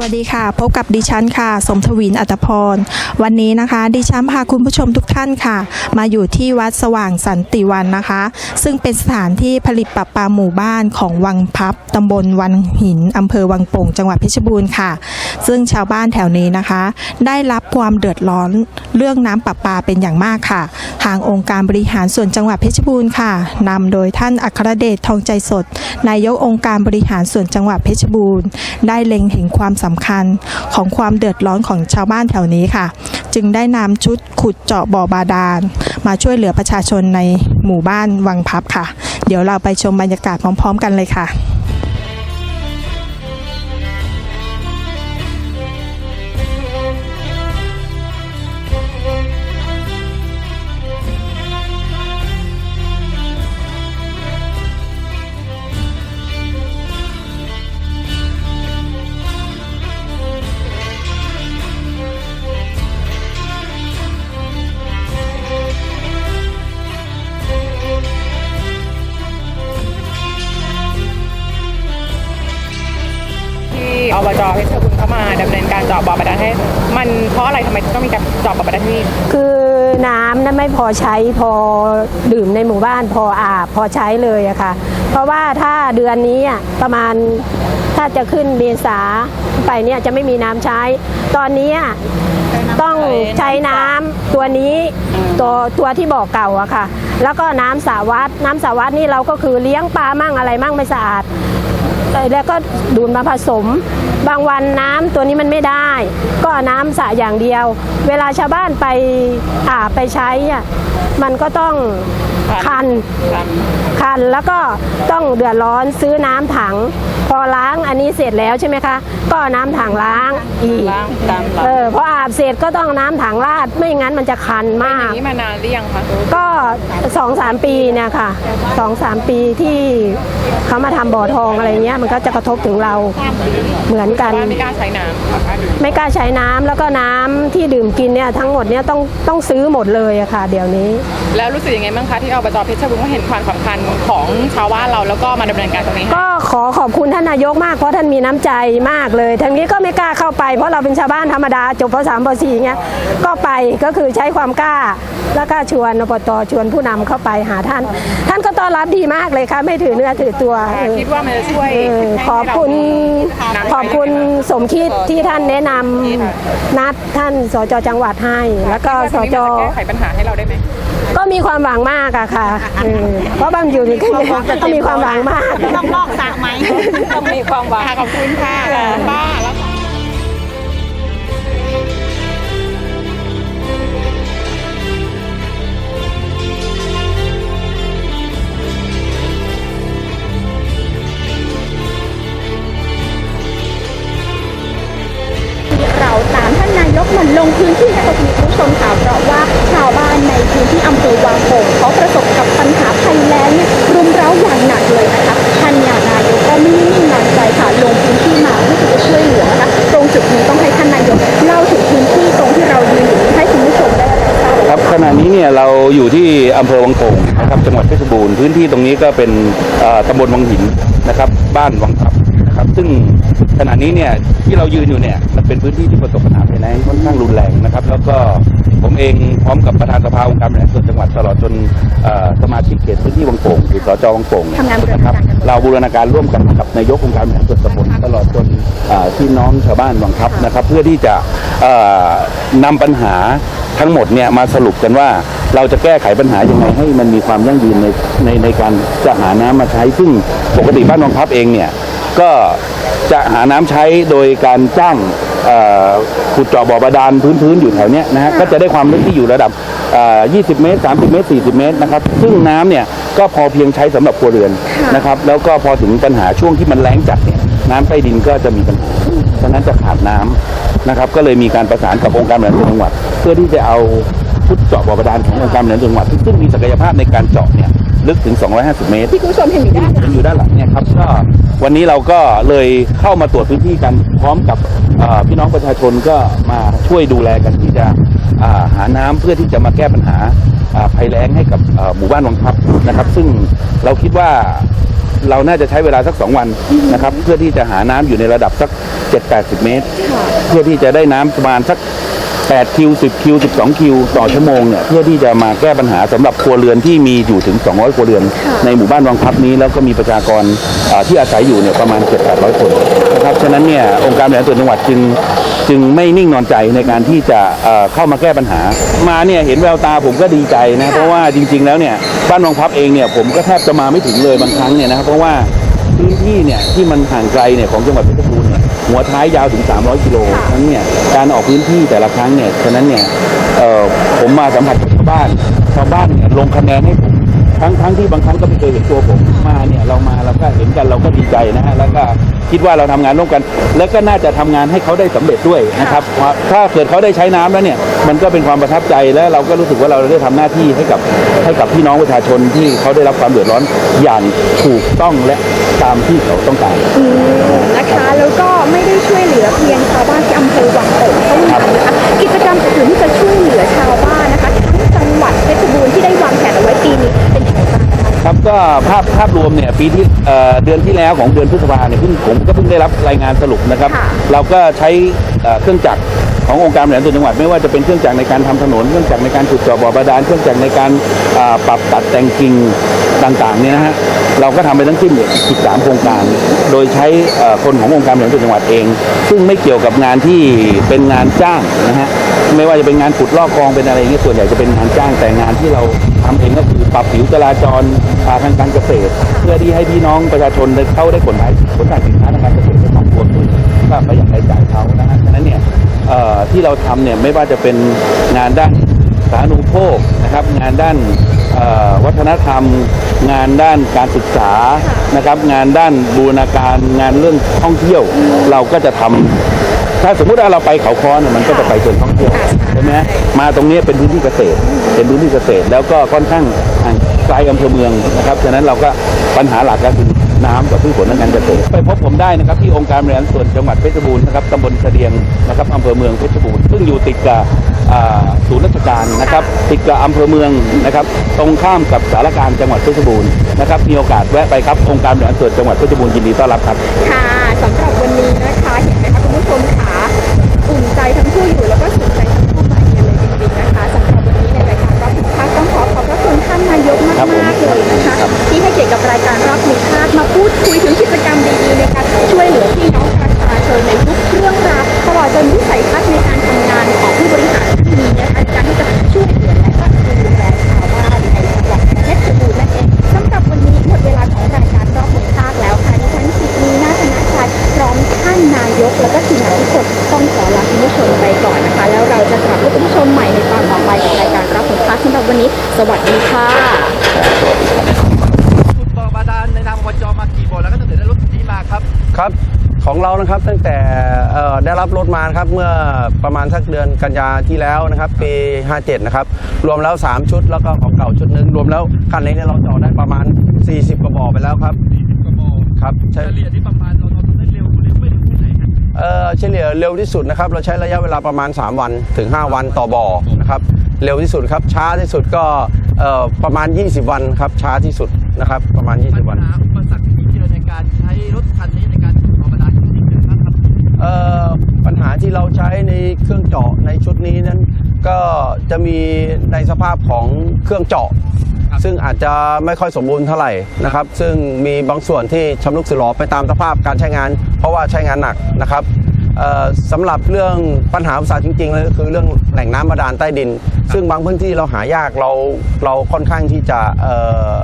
วัสดีค่ะ พบกับดิฉันค่ะ สมทวินอัตพร วันนี้นะคะ ดิฉันพาคุณผู้ชมทุกท่านค่ะ มาอยู่ที่วัดสว่างสันติวันนะคะ ซึ่งเป็นสถานที่ผลิตประปาหมู่บ้านของวังพับตำบลวังหินอำเภอวังโป่งจังหวัดเพชรบูรณ์ค่ะ ซึ่งชาวบ้านแถวนี้นะคะ ได้รับความเดือดร้อนเรื่องน้ำประปาเป็นอย่างมากค่ะ ทางองค์การบริหารส่วนจังหวัดเพชรบูรณ์ค่ะนำโดยท่านอัครเดชทองใจสดนายกองค์การบริหารส่วนจังหวัดเพชรบูรณ์ ได้เล็งเห็นความสำคัญของความเดือดร้อนของชาวบ้านแถวนี้ค่ะ จึงได้นำชุดขุดเจาะบ่อบาดาล มาช่วยเหลือประชาชนในหมู่บ้านวังพับค่ะ เดี๋ยวเราไปชมบรรยากาศพร้อม ๆ กันเลยค่ะ จเพชรบูรณ์เข้ามาดำเนินการเจาะบ่อบาดาลให้ มันเพราะอะไรทำไมต้องมีการเจาะบ่อบาดาลที่นี่คือน้ำนั้นไม่พอใช้พอดื่มในหมู่บ้านพออาบพอใช้เลยอะค่ะ เพราะว่าถ้าเดือนนี้อะประมาณถ้าจะขึ้นเมษาไปเนี่ยจะไม่มีน้ำใช้ ตอนนี้อะต้องใช้น้ำตัวนี้ตัวตัวที่บ่อเก่าอะค่ะ แล้วก็น้ำสาวัดน้ำสาวัดนี่เราก็คือเลี้ยงปลามั่งอะไรมั่งไม่สะอาด แล้วก็ดูดมาผสม บางวันน้ำตัวนี้มันไม่ได้ ก็น้ำสระอย่างเดียว เวลาชาวบ้านไปอาบไปใช้อะมันก็ต้อง คันคันแล้วก็ต้องเดือดร้อนซื้อน้ำถัง พอล้างอันนี้เสร็จแล้วใช่ไหมคะ ก็เอาน้ำถังล้างอีกล้างตามหลังเออพออาบเสร็จก็ต้องเอาน้ำถังราดไม่งั้นมันจะคันเป็นมาอกย่างนี้มานานหรือยังคะก็สองสามปีเนี่ยค่ะสองสามปีที่เขามาทำบ่อทองอะไรเงี้ยมันก็จะกระทบถึงเราเหมือนกันว่าไม่กล้าใช้น้ำนะคะไม่กล้าใช้น้ำแล้วก็น้ำที่ดื่มกินเนี่ยทั้งหมดเนี่ยต้องต้องซื้อหมดเลยอะค่ะ เดี๋ยวนี้ แล้วรู้สึกยังไงบ้างคะที่อบจเพชรบูรณ์ก็เห็นความสำคัญของชาวบ้านเราแล้วก็มาดำเนินการตรงนี้ให้ก็ขอขอบคุณท่านนายกมากเพราะท่านมีน้ำใจมากเลยทางนี้ก็ไม่กล้าเข้าไป เพราะเราเป็นชาวบ้านธรรมดาจบปสามปสี่เงี้ยก็ไปก็คือใช้ความกล้า แล้วก็ชวนอบตชวนผู้นำเข้าไปหาท่าน ท่านก็ต้อนรับดีมากเลยค่ะไม่ถือเนื้อถือตัวเออคิดว่ามันจะช่วยเออให้ขอบคุณเรามีน้ำขอบคุณใช้สมคิดที่ท่านแนะนำนัดท่านสจจังหวัดให้ แล้วก็สคิดจว่าตรงนี้มันจะแก้ไขปัญหาให้เราได้ไหมก็มีความหวังมากอะค่ะเออเพราะบางอยู่นี่ก็ต้องมีความหวังมาก ต้องลอกสระไหมต้องมีความหวังขอบคุณค่ะป้าแล้วเราตามท่านนายกมันลงพื้นที่นะคะคุณผู้ชมค่ะเพราะว่า ชาวบ้านในพื้นที่อำเภอวังโป่งเขาประสบกับปัญหาภัยแล้งเนี่ยรุมเร้าอย่างหนักเลยนะคะท่านอย่างนายกก็ไม่นิ่งนอนใจค่ะลงพื้นที่มาเพื่อที่จะช่วยเหลือนะคะตรงจุดนี้ต้องให้ท่านนายกเล่าถึงพื้นที่ตรงที่เรายืนอยู่ให้คุณผู้ชมได้รับทราบครับขณะนี้เนี่ยเราอยู่ที่อำเภอวังโป่งนะครับจังหวัดเพชรบูรณ์พื้นที่ตรงนี้ก็เป็นอ่อตำบลวังหินนะครับบ้านวังทับนะครับซึ่งขณะนี้เนี่ยที่เรายืนอยู่เนี่ยมันเป็นพื้นที่ที่ประสบปัญหาภัยแล้งค่อนข้างรุนแรงนะครับ แล้วก็ ผมเองพร้อมกับประธานสภาองค์การบริหารส่วนจังหวัดตลอดจนเอ่อสมาชิกเขตพื้นที่วังโป่งหรือสจวังโป่งเนี่ยทำงานบูรณานะคการรับกัน เราบูรณาการร่วมกันกับนายกองค์การบริหารส่วนตำบลตลอดจนเอ่อพี่น้องชาวบ้านวังทับนะครับ เพื่อที่จะเอ่อนำปัญหาทั้งหมดเนี่ยมาสรุปกันว่าเราจะแก้ไขปัญหายังไงให้มันมีความยั่งยืนในในในการจะหาน้ำมาใช้ซึ่งปกติบ้านวังทับเองเนี่ยก็จะหาน้ำใช้โดยการจ้างเอ่อ ขุดเจาะบ่อบาดาลพื้นๆอยู่แถวเนี้ยนะฮะก็จะได้ความลึกที่อยู่ระดับเอ่อ20 เมตร 30 เมตร 40 เมตรนะครับซึ่งน้ำเนี่ยก็พอเพียงใช้สำหรับครัวเรือนนะครับแล้วก็พอถึงปัญหาช่วงที่มันแล้งจัดเนี่ยน้ำใต้ดินก็จะมีปัญหาฉะนั้นจะขาดน้ำนะครับก็เลยมีการประสานกับองค์การบริหารส่วนจังหวัด เพื่อที่จะเอาชุดเจาะบ่อบาดาลขององค์การบริหารส่วนจังหวัด ซึ่งมีศักยภาพในการเจาะเนี่ย ลึกถึง 250 เมตร ที่คุณผู้ชมเห็นอยู่ด้านหลังเห็นอยู่ด้านหลังเนี่ยครับก็วันนี้เราก็เลยเข้ามาตรวจพื้นที่กันพร้อมกับเอ่อพี่น้องประชาชนก็มาช่วยดูแลกันที่จะอ่าหาน้ำเพื่อที่จะมาแก้ปัญหาอ่าภัยแล้งให้กับเอ่อหมู่บ้านวังทับนะครับ ซึ่งเราคิดว่า เราน่าจะใช้เวลาสัก 2 วันนะครับ เพื่อที่จะหาน้ำอยู่ในระดับสัก 7-80 เมตร เพื่อที่จะได้น้ำประมาณสัก 8คิว10คิว12คิวต่อชั่วโมงเนี่ยเพื่อที่จะมาแก้ปัญหาสำหรับครัวเรือนที่มีอยู่ถึง 200 ครัวเรือน ในหมู่บ้านวังพับนี้แล้วก็มีประชากรอ่าที่อาศัยอยู่เนี่ยประมาณ 7-800 คนนะครับฉะนั้นเนี่ยองค์การบริหารส่วนจังหวัดจึงจึงไม่นิ่งนอนใจในการที่จะเอ่อเข้ามาแก้ปัญหา มาเนี่ยเห็นแววตาผมก็ดีใจนะเพราะว่าจริง ๆ แล้วเนี่ยบ้านวังพับเองเนี่ยผมก็แทบจะมาไม่ถึงเลยบางครั้งเนี่ยนะครับเพราะว่า พื้นที่เนี่ยที่มันห่างไกลเนี่ยของจังหวัดเพชรบูรณ์เนี่ย หัวท้ายยาวถึง 300กิโลฉะนั้นเนี่ยการออกพื้นที่แต่ละครั้งเนี่ยฉะนั้นเนี่ยเอ่อผมมาสัมผัสกับชาวบ้านชาวบ้านเนี่ยลงคะแนนให้ผมทั้งทั้งที่บางครั้งก็ไม่เคยเห็นตัวผมมาเนี่ยเรามาเราก็เห็นกันเราก็ดีใจนะฮะแล้วก็คิดว่าเราทำงานร่วมกัน แล้วก็น่าจะทำงานให้เขาได้สำเร็จด้วยนะครับเพราะถ้าเกิดเขาได้ใช้น้ำแล้วเนี่ยมันก็เป็นความประทับใจและเราก็รู้สึกว่าเราได้ทำหน้าที่ให้กับให้กับพี่น้องประชาชนที่เขาได้รับความเดือดร้อนอย่างถูกต้องและ ตามที่เขาต้องการอืมนะคะแล้วก็ไม่ได้ช่วยเหลือเพียงชาวบ้านที่อำเภอวังโป่งเท่านั้นนะคะกิจกรรมอื่นๆที่จะช่วยเหลือชาวบ้านนะคะทั้งจังหวัดเพชรบูรณ์ที่ได้วางแผนเอาไว้ปีนี้เป็นยังไงบ้างคะครับก็ภาพภาพรวมเนี่ยปีที่เอ่อเดือนที่แล้วของเดือนพฤษภาเนี่ยเพิ่งผมก็เพิ่งได้รับรายงานสรุปนะครับค่ะเราก็ใช้เอ่อเครื่องจักร ขององค์การบริหารส่วนจังหวัดไม่ว่าจะเป็นเครื่องจักรในการทำถนน เครื่องจักรในการขุดเจาะบ่อบาดาล เครื่องจักรในการปรับตัดแต่งกิ่งต่างๆเนี่ยนะฮะเราก็ทำไปทั้งสิ้นเนี่ย13 โครงการ โดยใช้คนขององค์การบริหารส่วนจังหวัดเอง ซึ่งไม่เกี่ยวกับงานที่เป็นงานจ้างนะฮะไม่ว่าจะเป็นงานขุดลอกคลองเป็นอะไรอย่างเงี้ยส่วนใหญ่จะเป็นงานจ้างแต่งานที่เราทำเองก็คือปรับผิวจราจรทางการเกษตร พื่อที่ให้พี่น้องประชาชนได้เข้าได้ขนถ่ายขนถ่ายสินค้าทางการเกษตรได้คล่องตัวขึ้นก็ประหยัดรายจ่ายเขานะฮะฉะนั้นเนี่ยที่เราทำเนี่ยไม่ว่าจะเป็นงานด้านสาธารณูปโภคนะครับ งานด้านวัฒนธรรม งานด้านการศึกษานะครับ งานด้านบูรณาการงานเรื่องท่องเที่ยว เราก็จะทำถ้าสมมุติว่าเราไปเขาค้อนมันก็จะไปเชิงท่องเที่ยวใช่ไหมมาตรงนี้เป็นพื้นที่เกษตรเป็นพื้นที่เกษตรแล้วก็ค่อนข้างห่าง ไกลอำเภอเมืองนะครับฉะนั้นเราก็ปัญหาหลักก็คือน้ำกับพืชผลทางการเกษตรไปพบผมได้นะครับที่องค์การบริหารส่วนจังหวัดเพชรบูรณ์นะครับตำบลเสดียงนะครับอำเภอเมืองเพชรบูรณ์ซึ่งอยู่ติดกับศูนย์ราชการนะครับติดกับอำเภอเมืองนะครับตรงข้ามกับสารการจังหวัดเพชรบูรณ์นะครับมีโอกาสแวะไปครับองค์การบริหารส่วนจังหวัดเพชรบูรณ์ยินดีต้อนรับครับค่ะสำหรับวันนี้นะคะเห็นไหมคะคุณผู้ชมค่ะอุ่นใจทั้งผู้อยู่แล้วก็ ครับผมๆเลยนะคะที่ให้เกียรติกับรายการรอบผิดพลามาพูดคุยถึงกิจกรรมดีๆในการช่วยเหลือพี่น้องประชาชนในทุกเรื่องราวตลอดจนวิสัยทัศน์ในการทำงานของผู้บริหารที่มีนะคะในการที่จะช่วยเหลือและก็ดูแลชาวบ้านในจังหวัดเพชรบูรณ์นั่นเองสำหรับวันนี้หมดเวลาของรายการรอบผิดพลาแล้วค่ะดิฉันสิมีนาธนาชัยพร้อมท่านนายก แล้วก็ทีมงานทุกคนต้องขอลาคุณผู้ชมไปก่อนนะคะ แล้วเราจะกลับพบคุณผู้ชมใหม่ในตอนต่อไปกับรายการ วันนี้ สวัสดีค่ะขุดบ่อบาดาลในนามอบจมากี่บ่อแล้วก็ตั้งแต่ได้รถนี้มาครับครับของเรานะครับตั้งแต่เอ่อได้รับรถมานะครับเมื่อประมาณสักเดือนกันยาที่แล้วนะครับปี 57 นะครับ รวมแล้ว 3 ชุดแล้วก็ของเก่าชุดหนึ่งรวมแล้วคันนี้เนี่ยเราจอดได้ประมาณ 40 กระบอกไปแล้วครับ40กระบอกครับใช่เฉลี่ยที่ประมาณเราทำได้เร็วเร็วไม่เร็วแค่ไหนฮะเอ่อเฉลี่ยเร็วที่สุดนะครับ เราใช้ระยะเวลาประมาณ 3 วันถึง 5 วันต่อบ่อนะครับ เร็วที่สุดครับ ช้าที่สุดก็เอ่อประมาณ 20 วันครับ ช้าที่สุดนะครับ ประมาณปัญ20 วันหาอุปสรรคที่เจอในการใช้รถคันนี้ในการขุดบ่อบาดาลที่นี่คือครับเอ่อปัญหาที่เราใช้ในเครื่องเจาะในชุดนี้นั้นก็จะมีในสภาพของเครื่องเจาะครับซึ่งอาจจะไม่ค่อยสมบูรณ์เท่าไหร่นะครับ ซึ่งมีบางส่วนที่ชำรุดสึกหรอไปตามสภาพการใช้งาน เพราะว่าใช้งานหนักนะครับเอ่อ สำหรับเรื่องปัญหาอุปสรรคจริงๆเลยก็คือเรื่องแหล่งน้ำบาดาลใต้ดิน ซึ่งบางพื้นที่เราหายากเราเราค่อนข้างที่จะเอ่อ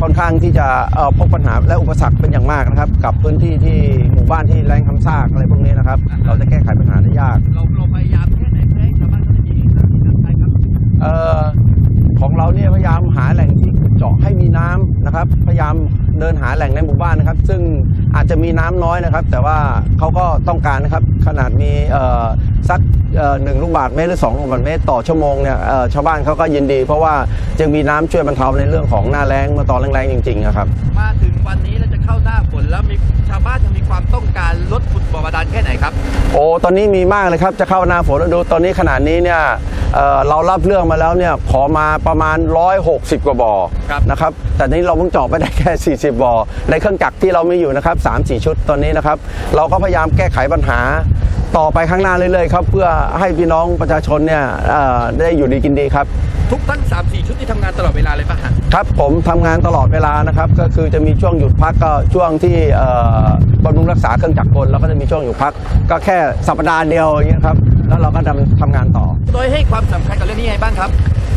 ค่อนข้างที่จะเอ่อพบปัญหาและอุปสรรคเป็นอย่างมากนะครับ กับพื้นที่ที่หมู่บ้านที่แรงคำซากอะไรพวกนี้นะครับ เราจะแก้ไขปัญหาได้ยาก เราเราพยายาม ของเราเนี่ยพยายามหาแหล่งที่เจาะให้มีน้ำนะครับ พยายามเดินหาแหล่งในหมู่บ้านนะครับ ซึ่งอาจจะมีน้ำน้อยนะครับ แต่ว่าเขาก็ต้องการนะครับขนาดมีเออสัก หนึ่งลูกบาศก์เมตรหรือสองลูกบาศก์เมตรต่อชั่วโมงเนี่ยเอ่อชาวบ้านเขาก็ยินดี เพราะว่าจึงมีน้ำช่วยบรรเทาในเรื่องของหน้าแล้งเมื่อตอนแรงๆจริงๆอะครับมาถึงวันนี้เราจะเข้าหน้าฝนแล้วมีชาวบ้านจะมีความต้องการลดฝุ่นบ่อบาดาลแค่ไหนครับโอ้ตอนนี้มีมากเลยครับจะเข้าหน้าฝนแล้วดูตอนนี้ขนาดนี้เนี่ยเอ่อเรารับเรื่องมาแล้วเนี่ยขอมาประมาณ 160 กว่าบ่อครับนะครับแต่นี้เราเพิ่งเจาะไปได้แค่ 40 บ่อในเครื่องจักรที่เรามีอยู่นะครับ3-4 ชุดตอนนี้นะครับ เราก็พยายามแก้ไขปัญหา ต่อไปข้างหน้าเรื่อยๆครับเพื่อให้พี่น้องประชาชนเนี่ยเอ่อได้อยู่ดีกินดีครับ ทุกทั้ง3 4 ชุดที่ทำงานตลอดเวลาเลยป่ะฮะครับผมทำงานตลอดเวลานะครับ ก็คือจะมีช่วงหยุดพักก็ช่วงที่เอ่อบำรุงรักษาเครื่องจักรกลแล้วก็จะมีช่วงหยุดพัก ก็แค่สัปดาห์เดียวอย่างเงี้ยครับแล้วเราก็ทำทำงานต่อ โดยให้ความสำคัญกับเรื่องนี้ยังไงบ้างครับ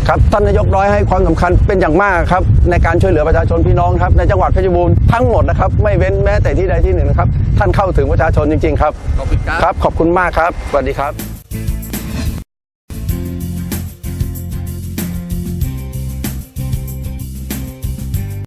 ครับท่านนายกร้อยให้ความสำคัญเป็นอย่างมากครับในการช่วยเหลือประชาชนพี่น้องครับในจังหวัดเพชรบูรณ์ทั้งหมดนะครับไม่เว้นแม้แต่ที่ใดที่หนึ่งนะครับท่านเข้าถึงประชาชนจริง ๆ ครับ ขอบคุณครับครับขอบคุณมากครับสวัสดีครับ